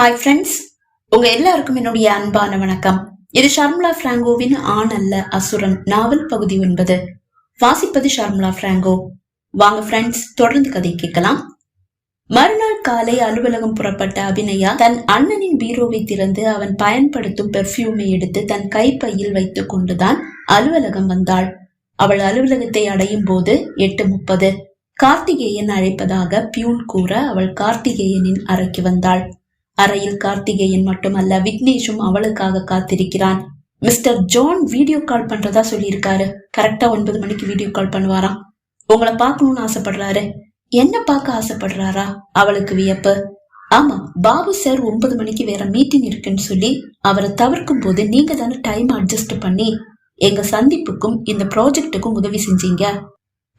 Hi friends உங்க எல்லாருக்கும் என்னுடைய அன்பான வணக்கம். இது ஷர்முலா பிராங்கோவின் ஆண் அல்ல அசுரன் நாவல் பகுதி ஒன்பது. வாசிப்பது ஷர்முலா பிராங்கோ. வாங்க ஃப்ரெண்ட்ஸ் தொடர்ந்து கதை கேட்கலாம். மறுநாள் காலை அலுவலகம் புறப்பட்ட அபிநயா தன் அண்ணனின் பீரோவை திறந்து அவன் பயன்படுத்தும் பெர்ஃப்யூமை எடுத்து தன் கைப்பையில் வைத்துக் கொண்டுதான் அலுவலகம் வந்தாள். அவள் அலுவலகத்தை அடையும் போது எட்டு முப்பது. கார்த்திகேயன் அழைப்பதாக பியூன் கூற அவள் கார்த்திகேயனின் அறைக்கு வந்தாள். அறையில் கார்த்திகேயன் மட்டுமல்ல விக்னேஷும் அவளுக்காக காத்திருக்கிறான். மிஸ்டர் ஜான் வீடியோ கால் பண்றதா சொல்லியிருக்காரு. கரெக்டா ஒன்பது மணிக்கு வீடியோ கால் பண்ணுவாராம். உங்களை பார்க்கணும்னு ஆசைப்படுறாரு. என்ன பார்க்க ஆசைப்படுறாரா? அவளுக்கு வியப்பு. ஆமா பாபு சார் ஒன்பது மணிக்கு வேற மீட்டிங் இருக்குன்னு சொல்லி அவரை தவிர்க்கும் போது நீங்க தானே டைம் அட்ஜஸ்ட் பண்ணி எங்க சந்திப்புக்கும் இந்த ப்ராஜெக்டுக்கும் உதவி செஞ்சீங்க.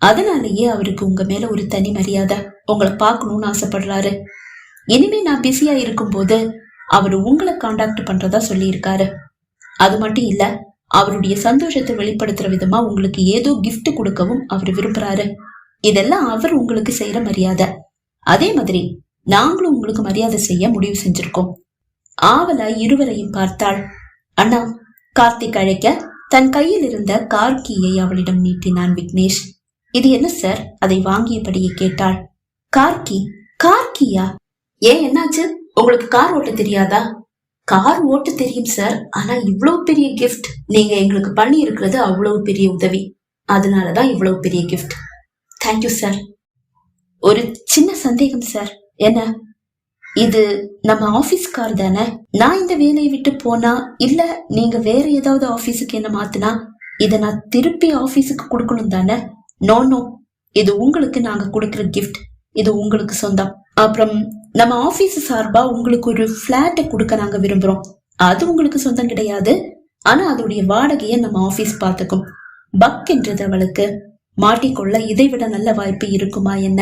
அதனாலேயே அவருக்கு உங்க மேல ஒரு தனி மரியாதை. உங்களை பார்க்கணும்னு ஆசைப்படுறாரு. இனிமே நான் பிஸியா இருக்கும்போது அவர் உங்களை காண்டாக்ட் பண்றதா சொல்லியிருக்காரு. அது மட்டும் இல்ல அவருடைய சந்தோஷத்தை வெளிப்படுத்துற விதமா உங்களுக்கு ஏதோ கிஃப்ட் கொடுக்கவும் அவர் விரும்புறாரு. இதெல்லாம் அவர் உங்களுக்கு செய்யற மரியாதை. அதே மாதிரி நாங்களும் உங்களுக்கு மரியாதை செய்ய முடிவு செஞ்சிருக்கோம். ஆவலா இருவரையும் பார்த்தாள். அண்ணா கார்த்திக் அழைக்க தன் கையில் இருந்த கார் கீயை அவளிடம் நீட்டினான் விக்னேஷ். இது என்ன சார்? அதை வாங்கியபடியே கேட்டாள். கார்கி கார்கியா ஏன் என்னாச்சு? உங்களுக்கு கார் ஓட்ட தெரியாதா? கார் ஓட்ட தெரியும் சார் ஆனா இவ்வளவு பெரிய கிஃப்ட் நீங்க எங்களுக்கு பண்ணி இருக்கிறது அவ்வளவு பெரிய உதவி. அதனாலதான் இவ்வளவு பெரிய கிஃப்ட் தேங்க்யூ சார் ஒரு சின்ன சந்தேகம் சார் என்ன? இது நம்ம ஆபீஸ் கார் தானே? நான் இந்த வேலையை விட்டு போனா இல்ல நீங்க வேற ஏதாவது ஆபீஸுக்கு என்ன மாத்தினா இத நான் திருப்பி ஆபீஸுக்கு கொடுக்கணும் தானே? நோ நோ இது உங்களுக்கு நாங்க கொடுக்குற கிஃப்ட் இது உங்களுக்கு சொந்தம். அப்புறம் நம்ம ஆபீஸ் சார்பா உங்களுக்கு ஒரு பிளாட்டை கொடுக்க நாங்க விரும்புறோம். அது உங்களுக்கு சொந்தம் கிடையாது. ஆனா அதோடைய வாடகையை நம்ம ஆபீஸ் பார்த்துக்கும். பக் என்றது அவளுக்கு மாட்டிக்கொள்ள இதைவிட நல்ல வாய்ப்பு இருக்குமா என்ன?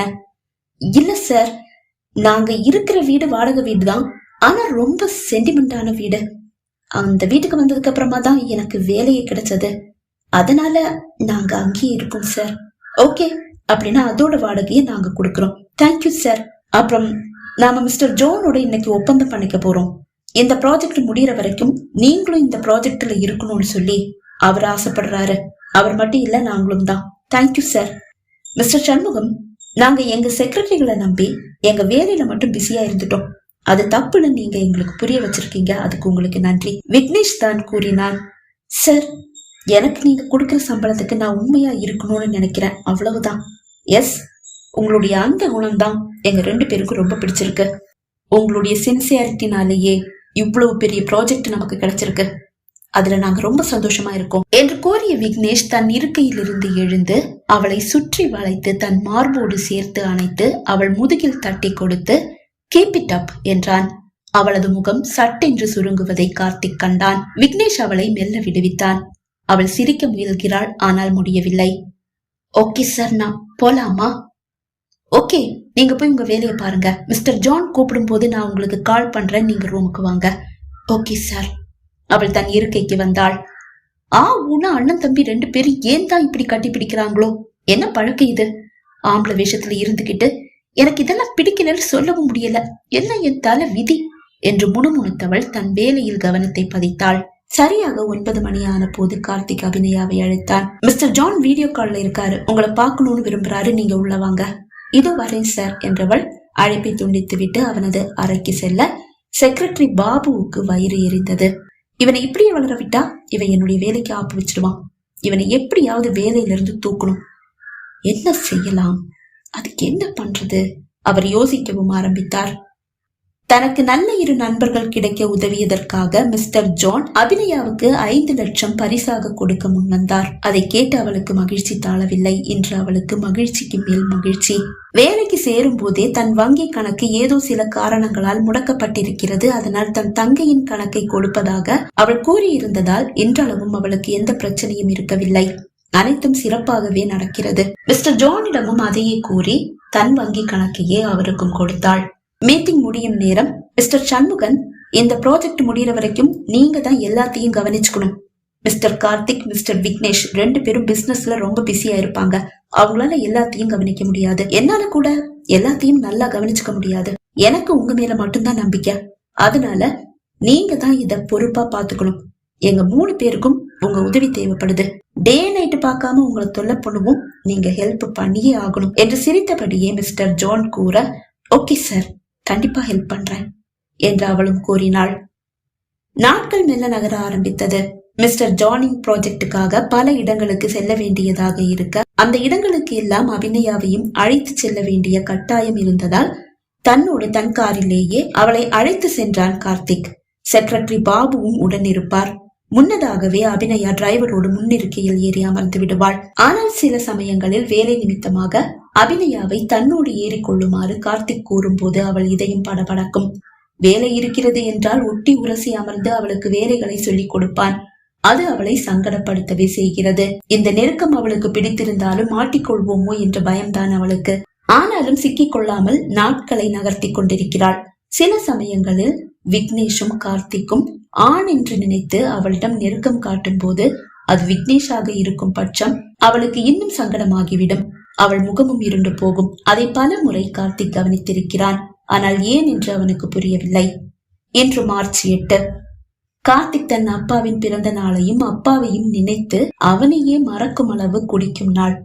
இல்ல சார் நாங்க இருக்கிற வீடு வாடகை வீடு தான் ஆனா ரொம்ப சென்டிமெண்டான வீடு. அந்த வீட்டுக்கு வந்ததுக்கு அப்புறமா தான் எனக்கு வேலையே கிடைச்சது. அதனால நாங்க அங்கேயே இருக்கோம் சார் ஓகே? அப்படின்னா அதோட வாடகையை நாங்க கொடுக்குறோம். தேங்க்யூ சார் அப்புறம் நாம மிஸ்டர் ஜோனோட இன்னைக்கு ஒப்பந்தம் பண்ணிக்க போறோம். இந்த ப்ராஜெக்ட் முடியற வரைக்கும் நீங்களும் இந்த ப்ராஜெக்ட்ல இருக்கணும்னு சொல்லி அவர் ஆசைப்படுறாரு. அவர் மட்டும் இல்ல நாங்களும் தான். தேங்க்யூ சார் மிஸ்டர் சண்முகம் நாங்க எங்க செக்ரட்டரிகளை நம்பி எங்க வேலையில மட்டும் பிஸியா இருந்துட்டோம். அது தப்புன்னு நீங்க எங்களுக்கு புரிய வச்சிருக்கீங்க. அதுக்கு உங்களுக்கு நன்றி. விக்னேஷ் தான் கூறினான் சார் எனக்கு நீங்க கொடுக்கிற சம்பளத்துக்கு நான் உண்மையா இருக்கணும்னு நினைக்கிறேன். அவ்வளவுதான். எஸ் உங்களுடைய அந்த குணம்தான். எங்க ரெண்டு பேருக்கும் ரொம்ப பிடிச்சிருக்கு. உங்களுடைய சின்சியாரிட்டினாலேயே இவ்வளவு பெரிய ப்ராஜெக்ட் நமக்கு கிடைச்சிருக்கு. அதுல நாங்க ரொம்ப சந்தோஷமா இருக்கோம். என்று கூறிய விக்னேஷ் தன் இருக்கையிலிருந்து எழுந்து அவளை சுற்றி வளைத்து தன் மார்போடு சேர்த்து அணைத்து அவள் முதுகில் தட்டி கொடுத்து கீப் இட் அப் என்றான். அவளது முகம் சட்டென்று சுருங்குவதை கார்த்திக் கண்டான். விக்னேஷ் அவளை மெல்ல விடுவித்தான். அவள் சிரிக்க முயல்கிறாள் ஆனால் முடியவில்லை. ஓகே சார் நான் போலாமா? ஓகே நீங்க போய் உங்க வேலையை பாருங்க. மிஸ்டர் ஜான் கூப்பிடும் போது நான் உங்களுக்கு கால் பண்றேன். நீங்க ரூமுக்கு வாங்க. ஓகே சார் அவள் தன் இருக்கைக்கு வந்தாள். ஆ ஊனா அண்ணன் தம்பி ரெண்டு பேரும் ஏன் தான் இப்படி கட்டி பிடிக்கிறாங்களோ? என்ன பழக்கம் இது? ஆம்பளை வேஷத்துல இருந்துகிட்டு எனக்கு இதெல்லாம் பிடிக்கலன்னு சொல்லவும் முடியல. என்ன என் தலை விதி? என்று முணுமுணுத்தவள் தன் வேலையில் கவனத்தை பதித்தாள். சரியாக ஒன்பது மணி ஆன போது கார்த்திக் அபிநயாவை அழைத்தான். மிஸ்டர் ஜான் வீடியோ கால்ல இருக்காரு. உங்களை பார்க்கணும்னு விரும்புறாரு. நீங்க உள்ள வாங்க. இதோ வரேன் சார் என்றவள் அழைப்பை துண்டித்துவிட்டு அவனது அறைக்கு செல்ல செக்ரட்டரி பாபுவுக்கு வயிறு எரிந்தது இவனை இப்படியே வளர விட்டா? இவன் என்னுடைய வேலைக்கு ஆப்பு வச்சிருவான் இவனை எப்படியாவது வேலையிலிருந்து தூக்கணும். என்ன செய்யலாம்? அதுக்கு என்ன பண்றது? அவர் யோசிக்கவும் ஆரம்பித்தார். தனக்கு நல்ல இரு நண்பர்கள் கிடைக்க உதவியதற்காக மிஸ்டர் ஜான் அபிநயாவுக்கு ஐந்து லட்சம் பரிசாக கொடுக்க முன்வந்தார். அதை கேட்டு அவளுக்கு மகிழ்ச்சி தாழவில்லை. இன்று அவளுக்கு மகிழ்ச்சிக்கு மேல் மகிழ்ச்சி. வேலைக்கு சேரும் போதே தன் வங்கி கணக்கு ஏதோ சில காரணங்களால் முடக்கப்பட்டிருக்கிறது. அதனால் தன் தங்கையின் கணக்கை கொடுப்பதாக அவள் கூறியிருந்ததால் இன்றளவும் அவளுக்கு எந்த பிரச்சனையும் இருக்கவில்லை. அனைத்தும் சிறப்பாகவே நடக்கிறது. மிஸ்டர் ஜானிடமும் அதையே கூறி தன் வங்கி கணக்கையே அவருக்கும் கொடுத்தாள். மீட்டிங் முடியும் நேரம் மிஸ்டர் சண்முகன் இந்த ப்ராஜெக்ட் முடியற வரைக்கும் நீங்க தான் எல்லாத்தையும் கவனிச்சுக்கணும். மிஸ்டர் கார்த்திக் மிஸ்டர் விக்னேஷ் ரெண்டு பேரும் பிசினஸ்ல ரொம்ப பிஸியா இருப்பாங்க. அவங்களால எல்லாத்தையும் கவனிக்க முடியாது. என்னால கூட எல்லாத்தையும் நல்லா கவனிச்சுக்க முடியாது. எனக்கு உங்க மேல மட்டும்தான் நம்பிக்கை. அதனால நீங்க தான் இத பொறுப்பா பாத்துக்கணும் எங்க மூணு பேருக்கும் உங்க உதவி தேவைப்படுது. டே நைட்டு பார்க்காம உங்களை தொல்லை பண்ணுவோம். நீங்க ஹெல்ப் பண்ணியே ஆகணும் என்று சிரித்தபடியே மிஸ்டர் ஜான் கூற ஓகே சார் கண்டிப்பா ஹெல்ப் பண்றேன் என்று அவளும் கூறினாள். நாட்கள் மெல்ல நகர ஆரம்பித்தது. மிஸ்டர் ஜானிங் ப்ராஜெக்டுக்காக பல இடங்களுக்கு செல்ல வேண்டியதாக இருக்க அந்த இடங்களுக்கு எல்லாம் அபிநயாவையும் அழைத்து செல்ல வேண்டிய கட்டாயம் இருந்ததால் தன்னோடு தன் காரிலேயே அவளை அழைத்து சென்றான் கார்த்திக். செக்ரட்டரி பாபுவும் உடன் இருப்பார். முன்னதாகவே அபிநயா டிரைவரோடு முன்னிருக்கையில் ஏறி அமர்ந்து விடுவாள். ஆனால் சில சமயங்களில் வேலை நிமித்தமாக அபிநயாவை தன்னோடு ஏறிக்கொள்ளுமாறு கார்த்திக் கூறும்போது அவள் இதயம் படபடக்கும். வேலை இருக்கிறது என்றால் ஒட்டி உரசி அமர்ந்து அவளுக்கு வேலைகளை சொல்லிக் கொடுப்பான். அது அவளை சங்கடப்படுத்தவே செய்கிறது. இந்த நெருக்கம் அவளுக்கு பிடித்திருந்தாலும் மாட்டிக்கொள்வோமோ என்ற பயம்தான் அவளுக்கு. ஆனாலும் சிக்கிக் கொள்ளாமல் நாட்களை நகர்த்தி கொண்டிருக்கிறாள். சில சமயங்களில் விக்னேஷும் கார்த்திக்கும் ஆண் என்று நினைத்து அவளிடம் நெருக்கம் காட்டும் போது அது விக்னேஷாக இருக்கும் பட்சம் அவளுக்கு இன்னும் சங்கடமாகிவிடும். அவள் முகமும் இருண்டு போகும். அதை பல முறை கார்த்திக் கவனித்திருக்கிறான். ஆனால் ஏன் என்று அவனுக்கு புரியவில்லை. இன்று மார்ச் எட்டு. கார்த்திக் தன் அப்பாவின் பிறந்த நாளையும் அப்பாவையும் நினைத்து அவனையே மறக்கும் அளவு குடிக்கும் நாள்.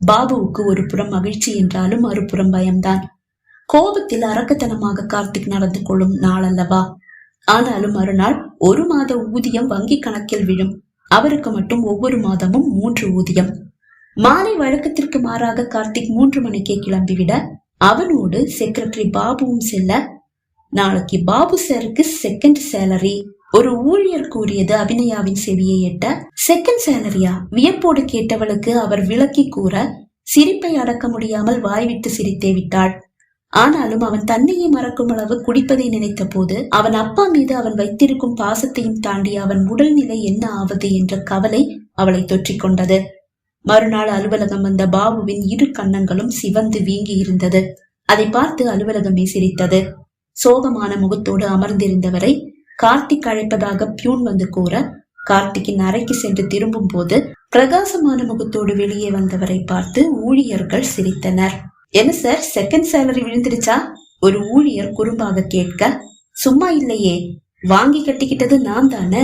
பாபுவுக்கு ஒரு புறம் மகிழ்ச்சி என்றாலும் மறுபுறம் பயம்தான். கோபத்தில் அரக்கத்தனமாக கார்த்திக் நடந்து கொள்ளும் நாள் அல்லவா? ஆனாலும் மறுநாள் ஒரு மாத ஊதியம் வங்கி கணக்கில் விழும். அவருக்கு மட்டும் ஒவ்வொரு மாதமும் மூன்று ஊதியம். மாலை வழக்கத்திற்கு மாறாக கார்த்திக் மூன்று மணிக்கே கிளம்பிவிட அவனோடு செக்ரட்டரி பாபுவும் செல்ல நாளைக்கு பாபு சாருக்கு செகண்ட் சேலரி ஒரு ஊழியர் கூறியது அபிநயாவின் செவியை எட்ட செகண்ட் சேலரியா வியப்போடு கேட்டவளுக்கு அவர் விளக்கி கூற சிரிப்பை அடக்க முடியாமல் வாய்விட்டு சிரித்தே விட்டாள். ஆனாலும் அவன் தன்னையே மறக்கும் அளவு குடிப்பதை நினைத்த போது அவன் அப்பா மீது அவன் வைத்திருக்கும் பாசத்தையும் தாண்டி அவன் உடல்நிலை என்ன ஆவது என்ற கவலை அவளை தொற்றிக்கொண்டது. மறுநாள் அலுவலகம் வந்த பாபுவின் இரு கன்னங்களும் சிவந்து வீங்கி இருந்தது. அதை பார்த்து அலுவலகமே சிரித்தது. சோகமான முகத்தோடு அமர்ந்திருந்தவரை கார்த்திக் அழைப்பதாக பியூன் வந்து கூற கார்த்திக்கின் அறைக்கு சென்று திரும்பும் போது பிரகாசமான முகத்தோடு வெளியே வந்தவரை பார்த்து ஊழியர்கள் சிரித்தனர். என்ன சார் செகண்ட் சேலரி விழுந்துருச்சா ஒரு ஊழியர் குறும்பாக கேட்க சும்மா இல்லையே. வாங்கி கட்டிக்கிட்டது நான் தானே?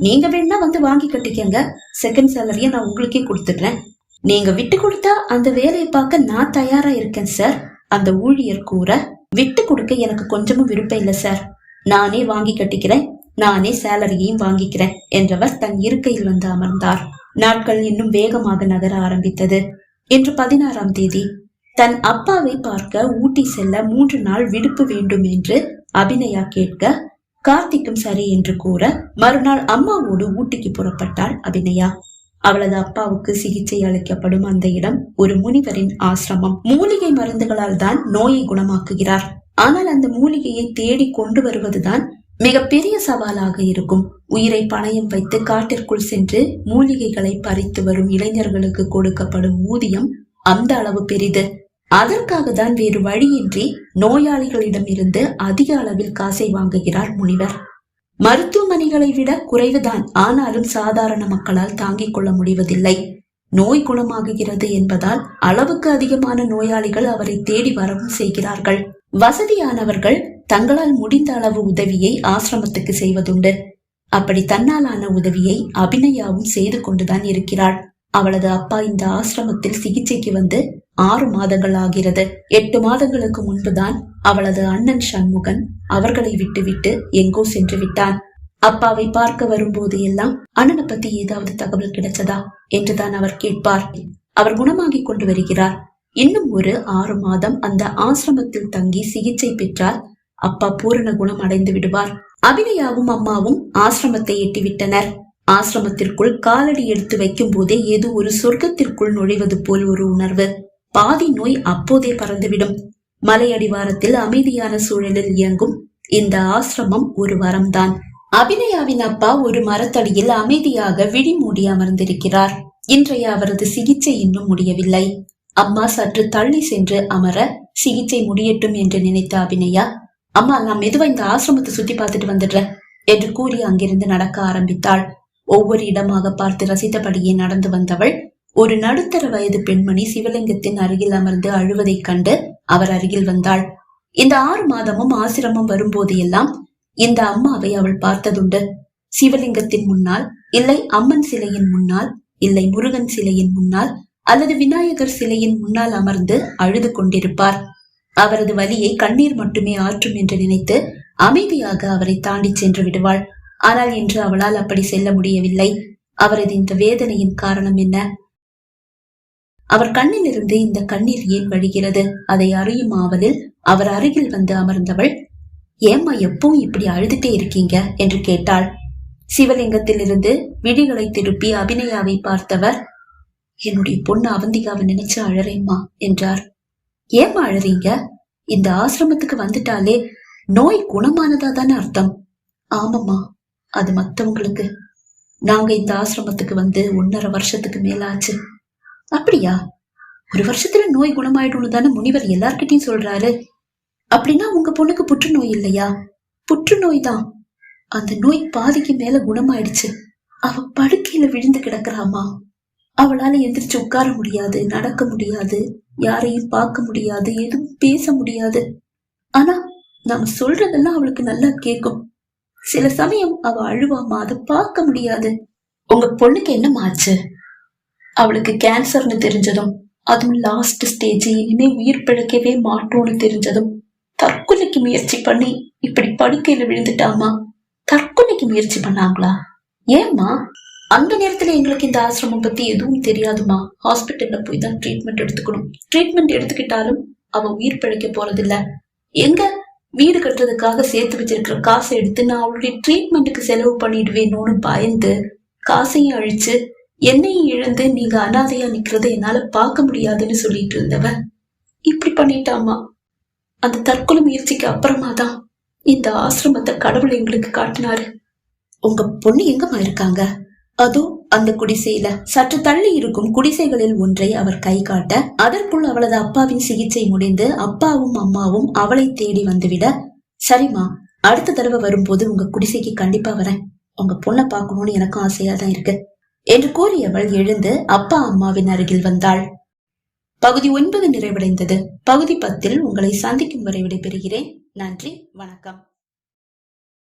நீங்க வேணா வந்து வாங்கி கட்டிக்கங்க. செகண்ட் சேலரிய நான் உங்களுக்கே கொடுத்துடுறேன். நீங்க விட்டு கொடுத்தா அந்த வேலையை பார்க்க நான் தயாரா இருக்கேன் சார் அந்த ஊழியர் கூற விட்டு கொடுக்க எனக்கு கொஞ்சமும் விருப்பம் இல்லை சார் நானே வாங்கி கட்டிக்கிறேன். நானே சேலரியையும் வாங்கிக்கிறேன் என்றவர் தன் இருக்கையில் வந்து அமர்ந்தார். நாட்கள் இன்னும் வேகமாக நகர ஆரம்பித்தது. இன்று பதினாறாம் தேதி. தன் அப்பாவை பார்க்க ஊட்டி செல்ல மூன்று நாள் விடுப்பு வேண்டும் என்று அபிநயா கேட்க கார்த்திக்கும் சரி என்று கூற மறுநாள் அம்மாவோடு ஊட்டிக்கு புறப்பட்டாள் அபிநயா. அவளது அப்பாவுக்கு சிகிச்சை அளிக்கப்படும் அந்த இடம் ஒரு முனிவரின் ஆசிரமம். மூலிகை மருந்துகளால் தான் நோயை குணமாக்குகிறார். ஆனால் அந்த மூலிகையை தேடி கொண்டு வருவதுதான் மிக பெரிய சவாலாக இருக்கும். உயிரை பணயம் வைத்து காட்டிற்குள் சென்று மூலிகைகளை பறித்து வரும் இளைஞர்களுக்கு கொடுக்கப்படும் ஊதியம் அந்த அளவு பெரிது. அதற்காக தான் வேறு வழியின்றி நோயாளிகளிடம் இருந்து அதிக அளவில் காசை வாங்குகிறார் முனிவர். மருத்துவமனைகளை விட குறைவுதான். ஆனாலும் சாதாரண மக்களால் தாங்கிக் கொள்ள முடிவதில்லை. நோய் குணமாகுகிறது என்பதால் அளவுக்கு அதிகமான நோயாளிகள் அவரை தேடி வரவும் செய்கிறார்கள். வசதியானவர்கள் தங்களால் முடிந்த அளவு உதவியை ஆசிரமத்துக்கு செய்வதுண்டு. அப்படி தன்னாலான உதவியை அபிநயாவும் செய்து கொண்டுதான் இருக்கிறாள். அவளது அப்பா இந்த ஆசிரமத்தில் சிகிச்சைக்கு வந்து ஆறு மாதங்கள் ஆகிறது எட்டு மாதங்களுக்கு முன்புதான் அவளது அண்ணன் சண்முகன் அவர்களை விட்டுவிட்டு எங்கோ சென்று விட்டான். அப்பாவை பார்க்க வரும்போது எல்லாம் அண்ணனை பத்தி ஏதாவது தகவல் கிடைச்சதா? என்றுதான் அவர் கேட்பார். அவர் குணமாகி கொண்டு வருகிறார். இன்னும் ஒரு ஆறு மாதம் அந்த ஆசிரமத்தில் தங்கி சிகிச்சை பெற்றால் அப்பா பூரண குணம் அடைந்து விடுவார். அபிநயாவும் அம்மாவும் ஆசிரமத்தை எட்டிவிட்டனர். ஆசிரமத்திற்குள் காலடி எடுத்து வைக்கும் போதே ஏதோ ஒரு சொர்க்கத்திற்குள் நுழைவது போல் ஒரு உணர்வு. பாதி நோய் அப்போதே பறந்துவிடும். மலையடிவாரத்தில் அமைதியான சூழலில் இயங்கும் இந்த ஆசிரமம் ஒரு வரம்தான். அபிநயாவின் அப்பா ஒரு மரத்தடியில் அமைதியாக விழி மூடி அமர்ந்திருக்கிறார். இன்றைய அவரது சிகிச்சை இன்னும் முடியவில்லை. அம்மா சற்று தள்ளி சென்று அமர சிகிச்சை முடியட்டும் என்று நினைத்த அபிநயா அம்மா நான் மெதுவா இந்த ஆசிரமத்தை சுத்தி பார்த்துட்டு வந்துடுறேன் என்று கூறி அங்கிருந்து நடக்க ஆரம்பித்தாள். ஒவ்வொரு இடமாக பார்த்து ரசித்தபடியே நடந்து வந்தவள் ஒரு நடுத்தர வயது பெண்மணி சிவலிங்கத்தின் அருகில் அமர்ந்து அழுவதைக் கண்டு அவர் அருகில் வந்தாள். இந்த ஆறு மாதமும் ஆசிரமம் வரும்போது எல்லாம் இந்த அம்மாவை அவள் பார்த்ததுண்டு. சிவலிங்கத்தின் முன்னால் இல்லை அம்மன் சிலையின் முன்னால் இல்லை முருகன் சிலையின் முன்னால் அல்லது விநாயகர் சிலையின் முன்னால் அமர்ந்து அழுது கொண்டிருப்பார். அவரது வலியை கண்ணீர் மட்டுமே ஆற்றும் என்று நினைத்து அமைதியாக அவரை தாண்டி சென்று விடுவாள். ஆனால் இன்று அவளால் அப்படி செல்ல முடியவில்லை. அவரது இந்த வேதனையின் காரணம் என்ன? அவர் கண்ணிலிருந்து இந்த கண்ணீர் ஏன் வழிகிறது? அதை அறியும் ஆவலில் அவர் அருகில் வந்து அமர்ந்தவள் ஏம்மா எப்பவும் இப்படி அழுதுட்டே இருக்கீங்க? என்று கேட்டாள். சிவலிங்கத்திலிருந்து விழிகளை திருப்பி அபிநயாவை பார்த்தவர் என்னுடைய பொண்ணு அவந்திகாவை நினைச்சு அழறேம்மா என்றார். ஏம்மா அழறீங்க? இந்த ஆசிரமத்துக்கு வந்துட்டாலே நோய் குணமானதா தானே அர்த்தம்? ஆமாம்மா அது மத்தவங்களுக்கு. நாங்க இந்த ஆசிரமத்துக்கு வந்து ஒன்னரை வருஷத்துக்கு மேலாச்சு. அப்படியா? ஒரு வருஷத்துல நோய் குணமாயிடும்னு தானே முனிவர் எல்லார்கிட்டயும் சொல்றாரு. அப்படின்னா உங்க பொண்ணுக்கு புற்றுநோய் இல்லையா? புற்றுநோய் தான். அந்த நோய் பாதிக்கு மேல குணமாயிடுச்சு. அவ படுக்கையில விழுந்து கிடக்குறாமா? அவளால எந்திரிச்சு உட்கார முடியாது நடக்க முடியாது யாரையும் பார்க்க முடியாது எதுவும் பேச முடியாது. ஆனா நாம சொல்றதெல்லாம் அவளுக்கு நல்லா கேட்கும். சில சமயம் அவ அழுவாமா? அதை பார்க்க முடியாது. உங்க பொண்ணுக்கு என்னம்மா ஆச்சு? அவளுக்கு கேன்சர்னு தெரிஞ்சதும் அதுவும் லாஸ்ட் ஸ்டேஜ் இனிமே உயிர் பிழைக்கவே மாட்டோம்னு தெரிஞ்சதும் தற்கொலைக்கு முயற்சி பண்ணி இப்படி படுக்கையில விழுந்துட்டாமா தற்கொலைக்கு முயற்சி பண்ணாங்களா? ஏம்மா? அந்த நேரத்துல எங்களுக்கு இந்த ஆசிரமம் பத்தி எதுவும் தெரியாதுமா ஹாஸ்பிட்டல்ல போய் தான் ட்ரீட்மெண்ட் எடுத்துக்கணும். ட்ரீட்மெண்ட் எடுத்துக்கிட்டாலும் அவ உயிர் பிழைக்க போறதில்ல. எங்க? வீடு கட்டுறதுக்காக சேர்த்து வச்சிருக்கிற காசை எடுத்து நான் அவளுடைய ட்ரீட்மெண்ட்டுக்கு செலவு பண்ணிடுவேணும்னு பயந்து காசையும் அழிச்சு என்னையும் இழந்து நீங்க அனாதையா நிக்கிறத என்னால பார்க்க முடியாதுன்னு சொல்லிட்டு இருந்தவ இப்படி பண்ணிட்டாமா? அந்த தற்கொலை முயற்சிக்கு அப்புறமா தான் இந்த ஆசிரமத்தை கடவுள் எங்களுக்கு காட்டினாரு. உங்க பொண்ணு எங்கம்மா இருக்காங்க? அதோ அந்த குடிசையில சற்று தள்ளி இருக்கும் குடிசைகளில் ஒன்றை அவர் கை காட்ட அதற்குள் அவளது அப்பாவின் சிகிச்சை முடிந்து அப்பாவும் அம்மாவும் அவளை தேடி வந்துவிட சரிம்மா அடுத்த தடவை வரும்போது உங்க குடிசைக்கு கண்டிப்பா வரேன். உங்க பொண்ணை பார்க்கணும்னு எனக்கும் ஆசையா தான் இருக்கு. என்று கூறியவள் எழுந்து அப்பா அம்மாவின் அருகில் வந்தாள். பகுதி ஒன்பது நிறைவடைந்தது. பகுதி பத்தில் உங்களை சந்திக்கும் வரை விடைபெறுகிறேன். நன்றி. வணக்கம்.